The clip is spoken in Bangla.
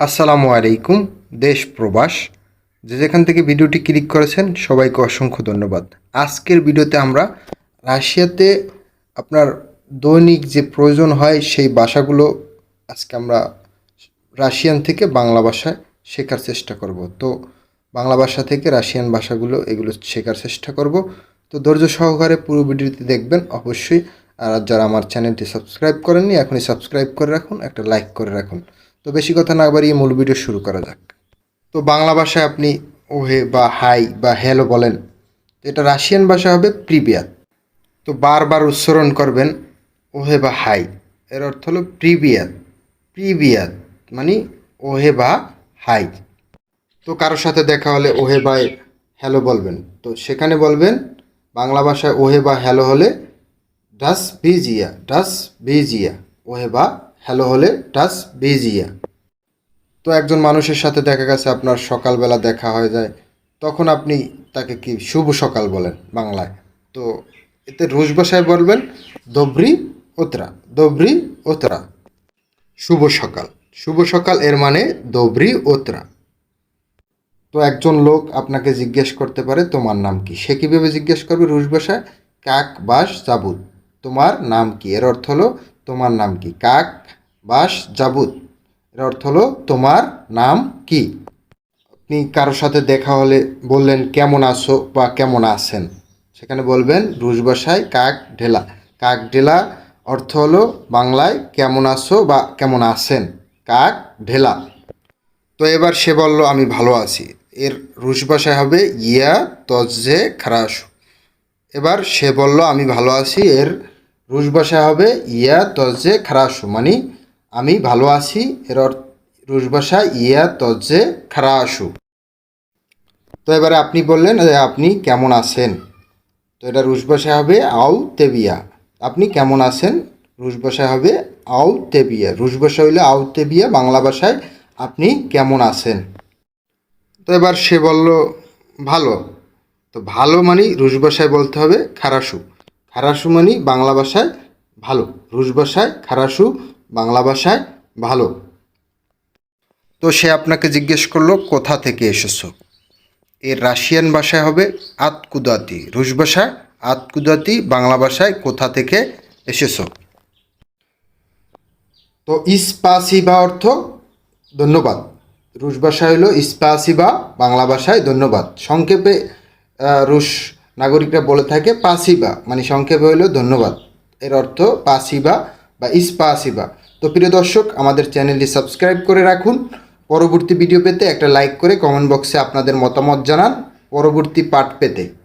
আসসালামু আলাইকুম, দেশ প্রবাস। যে যেখান থেকে ভিডিওটি ক্লিক করেছেন, সবাইকে অসংখ্য ধন্যবাদ। আজকের ভিডিওতে আমরা রাশিয়াতে আপনার দৈনিক যে প্রয়োজন হয়, সেই ভাষাগুলো আজকে আমরা রাশিয়ান থেকে বাংলা ভাষায় শেখার চেষ্টা করব। তো বাংলা ভাষা থেকে রাশিয়ান ভাষাগুলো এগুলো শেখার চেষ্টা করব। তো ধৈর্য সহকারে পুরো ভিডিওটি দেখবেন অবশ্যই। আর যারা আমার চ্যানেলটি সাবস্ক্রাইব করেননি, এখনই সাবস্ক্রাইব করে রাখুন, একটা লাইক করে রাখুন। তো বেশি কথা না বাড়িয়ে মূল ভিডিও শুরু করা যাক। তো বাংলা ভাষায় আপনি ওহে বা হাই বা হ্যালো বলেন, তো এটা রাশিয়ান ভাষা হবে প্রিবিয়াত তো বারবার উচ্চারণ করবেন ওহে বা হাই, এর অর্থ হলো প্রিবিয়াত প্রিবিয়াত মানে ওহে বা হাই। তো কারোর সাথে দেখা হলে ওহে বা হ্যালো বলবেন, তো সেখানে বলবেন বাংলা ভাষায় ওহে বা হ্যালো হলে ডাস ভিজিয়া ডাস ভিজিয়া ওহে বা হ্যালো হলে, টাস বিজিয়া। তো একজন মানুষের সাথে দেখা গেছে, আপনার সকালবেলা দেখা হয়ে যায়। তখন আপনি তাকে কি শুভ সকাল বলেন বাংলায়? তো এতে রুশ ভাষায় বলবেন দব্রি ওতরা দব্রি ওতরা শুভ সকাল। শুভ সকাল এর মানে দব্রি ওতরা তো একজন লোক আপনাকে জিজ্ঞেস করতে পারে, তোমার নাম কি? সে কীভাবে জিজ্ঞেস করবে? রুশ ভাষায় কাক বাস জাবুত তোমার নাম কি? এর অর্থ হলো তোমার নাম কি? কাক বাস জাবুত। এর অর্থ হলো তোমার নাম কি? আপনি কারোর সাথে দেখা হলে বললেন, কেমন আছো? বা, কেমন আছেন? সেখানে বলবেন রুশ ভাষায় কাক ঢেলা। কাক ঢেলা অর্থ হলো বাংলায়, কেমন আছো? বা, কেমন আছেন? কাক ঢেলা। তো এবার সে বলল, আমি ভালো আছি। এর রুশ ভাষায় হবে, ইয়া তজে খারাসু। এবার সে বলল, আমি ভালো আছি। এর রুশ ভাষায় হবে ইয়া তজে খারাসু মানে আমি ভালো আছি, এর অর্থ রুশ ভাষায় ইয়া তজে খারাসু। তো এবারে আপনি বললেন যে আপনি কেমন আছেন? তো এটা রুশ ভাষায় হবে আউ তেবিয়া। আপনি কেমন আছেন? রুশ ভাষায় হবে আউ তেবিয়া। রুশ ভাষা হইলে আউ তেবিয়া, বাংলা ভাষায় আপনি কেমন আছেন? তো এবার সে বলল, ভালো। তো ভালো মানে রুশ ভাষায় বলতে হবে খারাসু। খারাসু মানে বাংলা ভাষায় ভালো। রুশ ভাষায় খারাসু, বাংলা ভাষায় ভালো। তো সে আপনাকে জিজ্ঞেস করল, কোথা থেকে এসেছ? এর রাশিয়ান ভাষায় হবে, আতকুদাতি। রুশ ভাষায়, আতকুদাতি। বাংলা ভাষায়, কোথা থেকে এসেছ? তো ইস্পাসিবা অর্থ ধন্যবাদ। রুশ ভাষায় হলো ইস্পাসিবা, বাংলা ভাষায় ধন্যবাদ। সংক্ষেপে রুশ নাগরিকরা বলে থাকে পাসিবা মানে সংক্ষেপে হলো ধন্যবাদ। এর অর্থ পাসিবা বা ইস্পাসিবা। তো প্রিয় দর্শক, আমাদের চ্যানেলটি সাবস্ক্রাইব করে রাখুন। পরবর্তী ভিডিও পেতে একটা লাইক করে কমেন্ট বক্সে আপনাদের মতামত জানান। পরবর্তী পাঠ পেতে।